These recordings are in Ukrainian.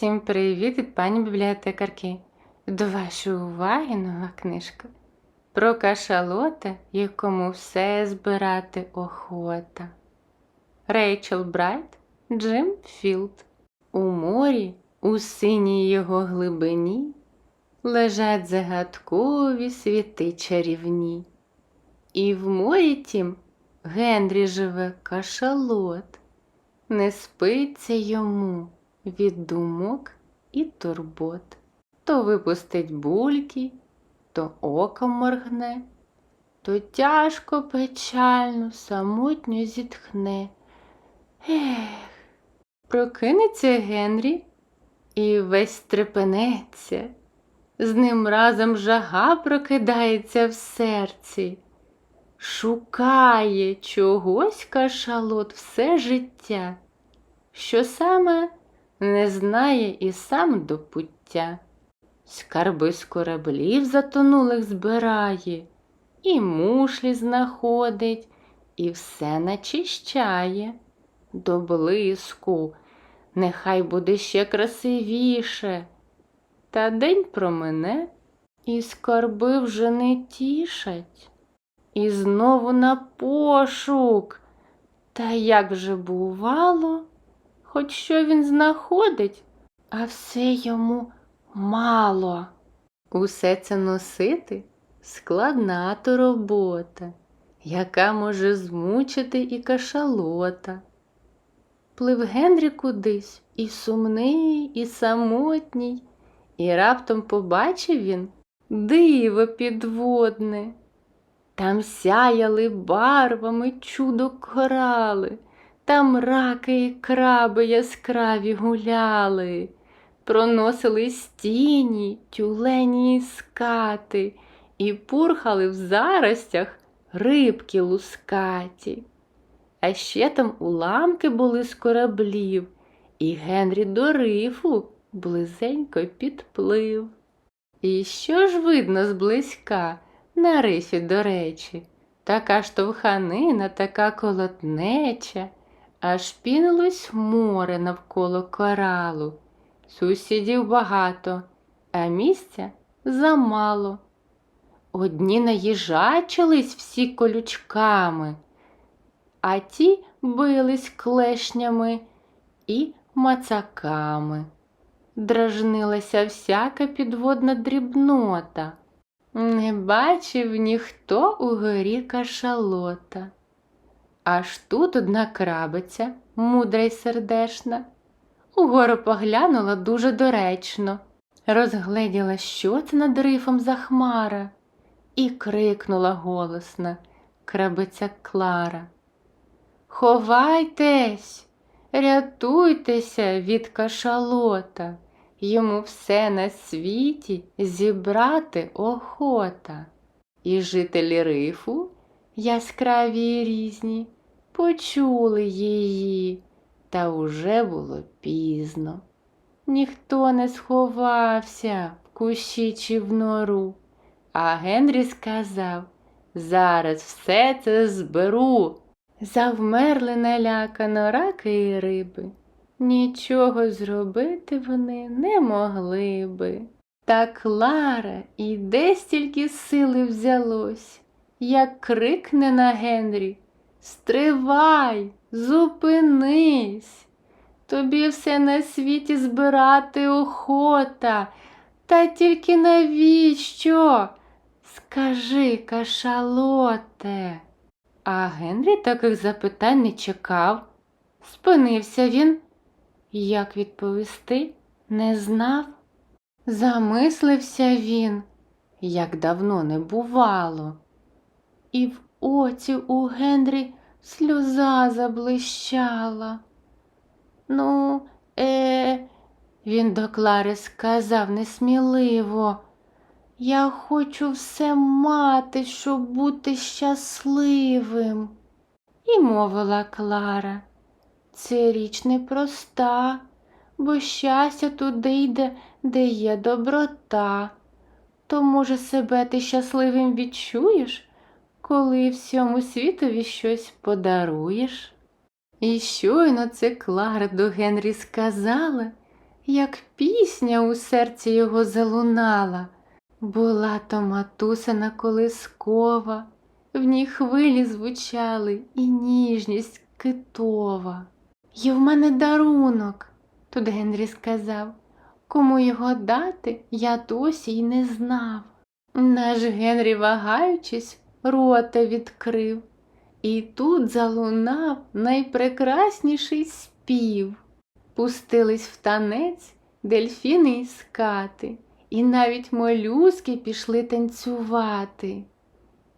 Всім привіт від пані бібліотекарки. До вашої уваги нова книжка про кашалота, якому все збирати охота. Рейчел Брайт, Джим Філд. У морі, у синій його глибині, лежать загадкові світи чарівні. І в морі тім Генрі живе кашалот, не спиться йому від думок і турбот. То випустить бульки, то оком моргне, то тяжко печально, самотньо зітхне. Ех, прокинеться Генрі і весь стрепенеться. З ним разом жага прокидається в серці. Шукає чогось кашалот все життя, що саме не знає і сам до пуття. Скарби з кораблів затонулих збирає, і мушлі знаходить, і все начищає. До блиску, нехай буде ще красивіше. Та день промине, і скарби вже не тішать. І знову на пошук. Та як вже бувало, хоч що він знаходить, а все йому мало. Усе це носити складна то робота, яка може змучити і кашалота. Плив Генрі кудись і сумний, і самотній, і раптом побачив він диво підводне. Там сяяли барвами чудо корали, там раки і краби яскраві гуляли, проносились тіні, тюлені і скати, і пурхали в заростях рибки лускаті. А ще там уламки були з кораблів, і Генрі до рифу близенько підплив. І що ж видно зблизька? На рифі, до речі, така штовханина, така колотнеча, аж пінилось море навколо коралу. Сусідів багато, а місця замало. Одні наїжачились всі колючками, а ті бились клешнями і мацаками. Дражнилася всяка підводна дрібнота. Не бачив ніхто у горі кашалота. Аж тут одна крабиця, мудра й сердешна, угору поглянула дуже доречно, розгледіла, що це над рифом за хмара, і крикнула голосно крабиця Клара. Ховайтесь, рятуйтеся від кашалота. Йому все на світі зібрати охота. І жителі рифу, яскраві й різні, почули її, та уже було пізно. Ніхто не сховався в кущі чи в нору, а Генрі сказав Зараз все це зберу. Завмерли налякано раки і риби. Нічого зробити вони не могли би. Та Клара і де стільки сили взялось, як крикне на Генрі Стривай, зупинись. Тобі все на світі збирати охота, та тільки навіщо? Скажи, кашалоте. А Генрі таких запитань не чекав. Спинився він. Як відповісти, не знав. Замислився він, як давно не бувало, і в оці у Генрі сльоза заблищала. Ну, е, він до Клари сказав несміливо. Я хочу все мати, щоб бути щасливим. І мовила Клара. Це річ непроста, бо щастя туди йде, де є доброта. То, може, себе ти щасливим відчуєш, коли всьому світові щось подаруєш? І щойно це Клара до Генрі сказала, як пісня у серці його залунала. Була то матусина колискова, в ній хвилі звучали і ніжність китова. Є в мене дарунок, тут Генрі сказав. Кому його дати, я досі й не знав. Наш Генрі, вагаючись, рота відкрив, і тут залунав найпрекрасніший спів. Пустились в танець дельфіни і скати, і навіть молюски пішли танцювати.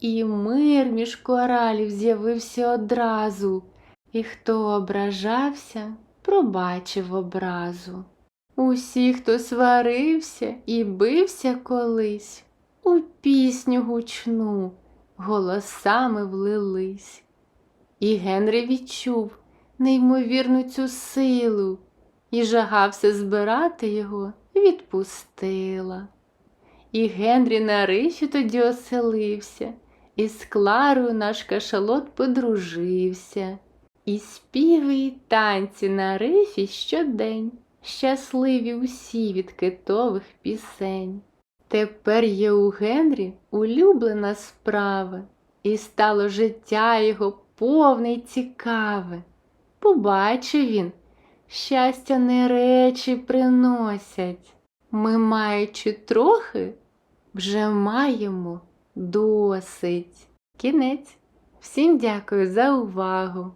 І мир між коралів з'явився одразу, і хто ображався, пробачив образу. Усі, хто сварився і бився колись, у пісню гучну голосами влились. І Генрі відчув неймовірну цю силу, і жагався збирати його, відпустила. І Генрі на рифі тоді оселився, і з Кларою наш кашалот подружився, і співи, і танці на рифі щодень, щасливі усі від китових пісень. Тепер є у Генрі улюблена справа, і стало життя його повне й цікаве. Побачив він, щастя не речі приносять. Ми, маючи трохи, вже маємо досить. Кінець. Всім дякую за увагу!